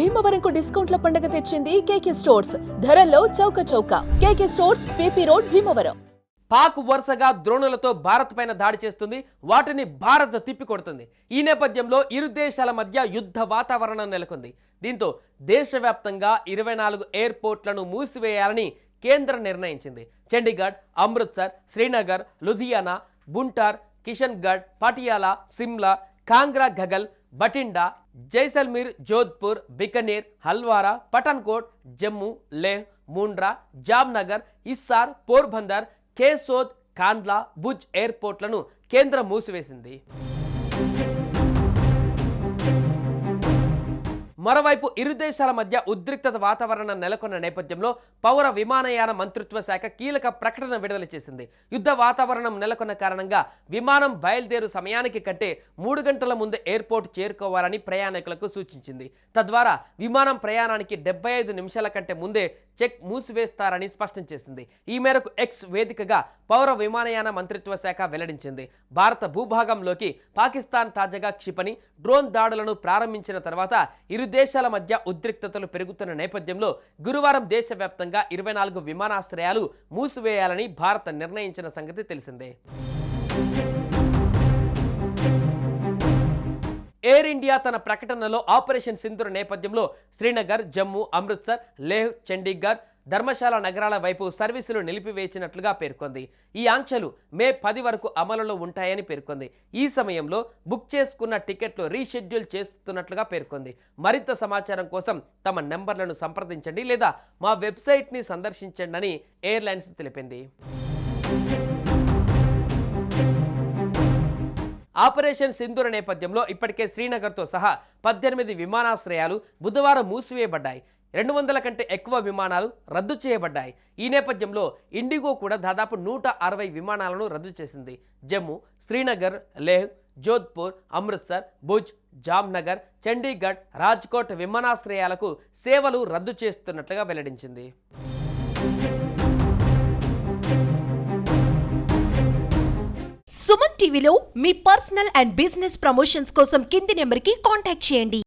భీమవరంకు డిస్కౌంట్ల పండుగ తెచ్చింది కేకే స్టోర్స్. ధరల్లో చౌక చౌక. KK stores PP road Bhimavaram. Pak వరుసగా ద్రోణులతో భారత్ పైన దాడి చేస్తుంది వాటిని భారత్ తిప్పికొడుతుంది. ఈ నేపథ్యంలో ఇరు దేశాల మధ్య యుద్ధ వాతావరణం నెలకొంది. దీంతో దేశవ్యాప్తంగా ఇరవై నాలుగు ఎయిర్పోర్ట్లను మూసివేయాలని కేంద్రం నిర్ణయించింది. చండీగఢ్ అమృత్సర్ శ్రీనగర్ లుధియానా బుంటార్ కిషన్గఢ్ పటియాలా సిమ్లా కాంగ్రా గగల్ బటిండా జైసల్మీర్ జోధ్పూర్ బికనీర్ హల్వారా పఠాన్కోట్ జమ్మూ లేహ్ ముండ్రా జామ్నగర్ ఇస్సార్ పోర్బందర్ కేసోద్ కాండ్లా భుజ్ ఎయిర్పోర్ట్లను కేంద్రం మూసివేసింది. మరోవైపు ఇరు దేశాల మధ్య ఉద్రిక్తత వాతావరణం నెలకొన్న నేపథ్యంలో పౌర విమానయాన మంత్రిత్వ శాఖ కీలక ప్రకటన విడుదల చేసింది. యుద్ధ వాతావరణం నెలకొన్న కారణంగా విమానం బయలుదేరు సమయానికి కంటే మూడు గంటల ముందు ఎయిర్పోర్ట్ చేరుకోవాలని ప్రయాణికులకు సూచించింది. తద్వారా విమానం ప్రయాణానికి డెబ్బై ఐదు నిమిషాల కంటే ముందే చెక్ మూసివేస్తారని స్పష్టం చేసింది. ఈ మేరకు ఎక్స్ వేదికగా పౌర విమానయాన మంత్రిత్వ శాఖ వెల్లడించింది. భారత భూభాగంలోకి పాకిస్తాన్ తాజాగా క్షిపణి డ్రోన్ దాడులను ప్రారంభించిన తర్వాత ఇరు దేశాల మధ్య ఉద్రిక్తతలు పెరుగుతున్న నేపథ్యంలో గురువారం దేశవ్యాప్తంగా ఇరవై నాలుగు విమానాశ్రయాలు మూసివేయాలని భారత్ నిర్ణయించిన సంగతి తెలిసిందే. ఎయిర్ ఇండియా తన ప్రకటనలో ఆపరేషన్ సింధుర్ నేపథ్యంలో శ్రీనగర్ జమ్మూ అమృత్సర్ లేహ్ చండీగఢ్ ధర్మశాల నగరాల వైపు సర్వీసులు నిలిపివేసినట్లుగా పేర్కొంది. ఈ ఆంక్షలు మే పది వరకు అమలులో ఉంటాయని పేర్కొంది. ఈ సమయంలో బుక్ చేసుకున్న టికెట్లు రీషెడ్యూల్ చేస్తున్నట్లుగా పేర్కొంది. మరింత సమాచారం కోసం తమ నెంబర్లను సంప్రదించండి లేదా మా వెబ్సైట్ని సందర్శించండి అని ఎయిర్లైన్స్ తెలిపింది. ఆపరేషన్ సింధూర నేపథ్యంలో ఇప్పటికే శ్రీనగర్తో సహా పద్దెనిమిది విమానాశ్రయాలు బుధవారం మూసివేయబడ్డాయి. రెండు వందల కంటే ఎక్కువ విమానాలు రద్దు చేయబడ్డాయి. ఈ నేపథ్యంలో ఇండిగో కూడా దాదాపు నూట అరవై విమానాలను రద్దు చేసింది. జమ్మూ శ్రీనగర్ లేహ్ జోధ్పూర్ అమృత్సర్ భుజ్ జామ్నగర్ చండీగఢ్ రాజ్కోట్ విమానాశ్రయాలకు సేవలు రద్దు చేస్తున్నట్లుగా వెల్లడించింది. సుమన్ టీవీలో మీ పర్సనల్ అండ్ బిజినెస్ ప్రమోషన్స్ కోసం కింది నెంబర్కి కాంటాక్ట్ చేయండి.